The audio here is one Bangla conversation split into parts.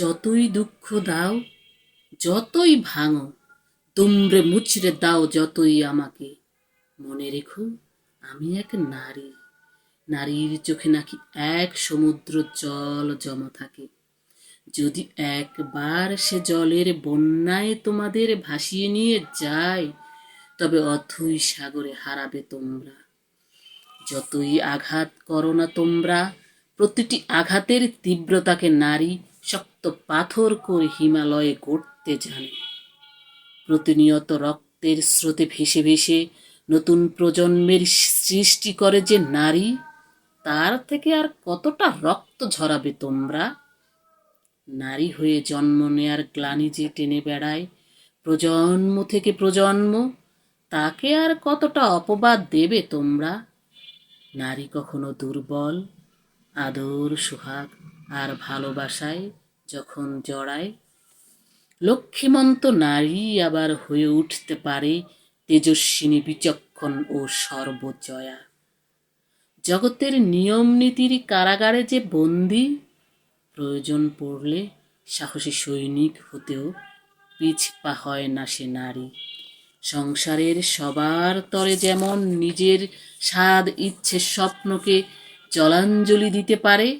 যতই দুঃখ দাও, যতই ভাঙো তুমড়ে মুচড়ে দাও যতই আমাকে। মনে রেখো, আমি এক নারী। নারীর চোখে নাকি এক সমুদ্র জল জমা থাকে। যদি একবার সে জলের বন্যায় তোমাদের ভাসিয়ে নিয়ে যায়, তবে অথই সাগরে হারাবে তোমরা। যতই আঘাত করো না তোমরা, প্রতিটি আঘাতের তীব্রতাকে নারী শক্ত পাথর করে হিমালয়ে গড়তে জানে প্রতিনিয়ত রক্তের স্রোতে ভেসে ভেসে নতুন প্রজন্মের সৃষ্টি করে যে নারী, তার থেকে আর কতটা রক্ত ঝরাবে তোমরা? নারী হয়ে জন্ম নেয়ার গ্লানি যে টেনে বেড়ায়, প্রজন্ম থেকে প্রজন্ম, তাকে আর কতটা অপবাদ দেবে তোমরা? নারী কখনো দুর্বল, আদর সোহাগ আর ভালোবাসায় যখন জড়ায়, লক্ষ্মীমন্ত নারী আবার হয়ে উঠতে পারে তেজস্বিনী, বিচক্ষণ ও সর্বজয়া। জগতের নিয়ম নীতির কারাগারে যে বন্দি, প্রয়োজন পড়লে সাহসী সৈনিক হতেও পিছপা হয় না সে নারী। সংসারের সবার তরে যেমন নিজের স্বাদ, ইচ্ছে, স্বপ্নকে জলাঞ্জলি দিতে পারে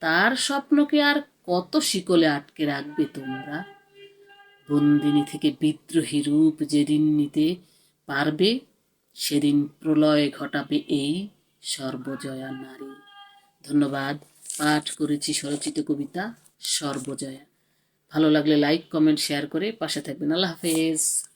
তার স্বপ্নকে আর কত শিকলে আটকে রাখবে তোমরা? বন্দিনী থেকে বিদ্রোহী রূপ যেদিন নিতে পারবে, সেদিন প্রলয় ঘটাবে এই সর্বজয়া নারী। ধন্যবাদ, পাঠ করেছি স্বরচিত কবিতা সর্বজয়া। ভালো লাগলে লাইক কমেন্ট শেয়ার করে পাশে থাকবেন। আল্লাহ হাফেজ।